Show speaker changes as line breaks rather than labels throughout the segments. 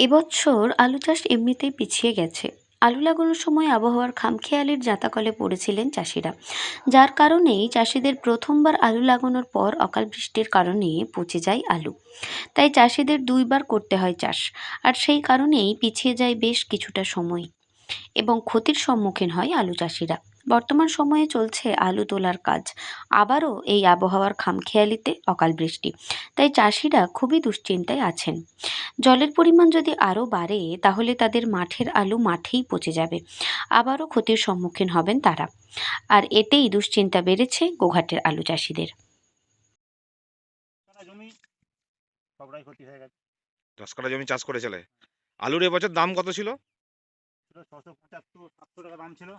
এবছর আলু চাষ এমনিতেই পিছিয়ে গেছে। আলু লাগানোর সময় আবহাওয়ার খামখেয়ালির জাতাকলে পড়েছিলেন চাষিরা। যার কারণেই চাষিদের প্রথমবার আলু লাগানোর পর অকাল বৃষ্টির কারণে পচে যায় আলু। তাই চাষিদের দুইবার করতে হয় চাষ, আর সেই কারণেই পিছিয়ে যায় বেশ কিছুটা সময় এবং ক্ষতির সম্মুখীন হয় আলু চাষিরা। বর্তমান সময়ে চলছে আলু তোলার কাজ। আবারও এই আবহাওয়ার খামখেয়ালিতে অকাল বৃষ্টি। তাই চাষিরা খুবই দুশ্চিন্তায় আছেন। জলের পরিমাণ যদি আরও বাড়ে তাহলে তাদের মাঠের আলু মাঠেই পচে যাবে। আবারও ক্ষতির সম্মুখীন হবেন তারা। আর এতেই দুশ্চিন্তা বেড়েছে গোঘাটের আলু চাষিদের।
কাটা জমি সবটাই ক্ষতি হয়ে গেছে।
দশ কাঠা জমি চাষ করেছিলে আলুর এবছর দাম কত ছিল?
ছিল ছশো পঁচাত্তর সাতশো টাকা দাম ছিল।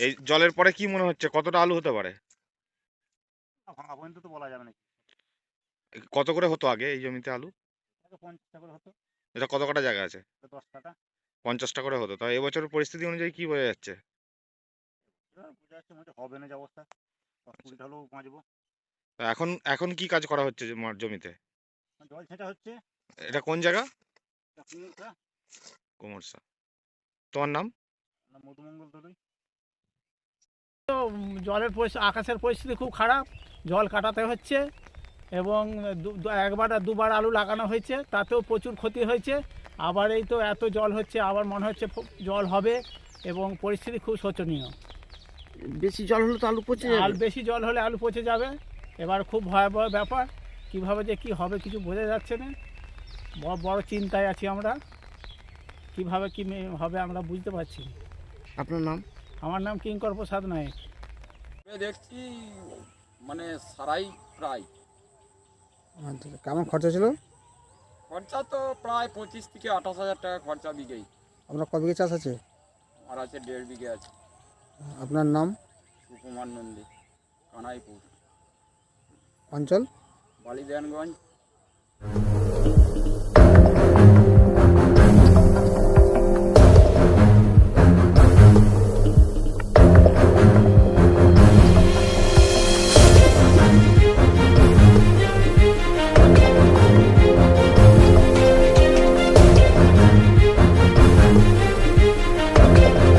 এই জলের পরে কি মনে হচ্ছে? কতটা আলু হতে পারে?
ভাঙা পর্যন্ত তো বলা যাবে না।
কত করে হতো আগে এই জমিতে আলু?
করে হতো।
এটা কত কাটা জায়গা আছে? পঞ্চাশটা করে হতো। তাই এবছর পরিস্থিতি অনুযায়ী কি বোঝা যাচ্ছে?
হবে না অবস্থা।
এখন এখন কি কাজ করা হচ্ছে জমিতে?
জল হচ্ছে।
এটা কোন জায়গা? কুমোরসা। তোমার নাম?
মধুমঙ্গল
উম, জলের পরিস্থিতি আকাশের পরিস্থিতি খুব খারাপ জল কাটাতে হচ্ছে এবং একবার আর দুবার আলু লাগানো হয়েছে তাতেও প্রচুর ক্ষতি হয়েছে। আবার এই তো এত জল হচ্ছে আবার মনে হচ্ছে জল হবে এবং পরিস্থিতি খুব শোচনীয়।
বেশি জল হলে তো আলু পচে
আর
যাবে
বেশি জল হলে আলু পচে যাবে। এবার খুব ভয়াবহ ব্যাপার কীভাবে যে কি হবে কিছু বোঝা যাচ্ছে না। বড় চিন্তায় আছি আমরা কীভাবে কি হবে আমরা বুঝতে পারছি
আপনার নাম?
আমার নাম কিঙ্কর প্রসাদ নায়ক।
দেখছি মানে সারাই প্রায়।
আচ্ছা, কেমন খরচা ছিল?
খরচা তো প্রায় পঁচিশ থেকে আঠাশ হাজার টাকা খরচা বিঘেই।
আপনার ক বিঘে চাষ আছে?
আর আছে দেড় বিঘে আছে।
আপনার নাম?
সুকুমার নন্দী কানাইপুর।
অঞ্চল?
বালিদানগঞ্জ।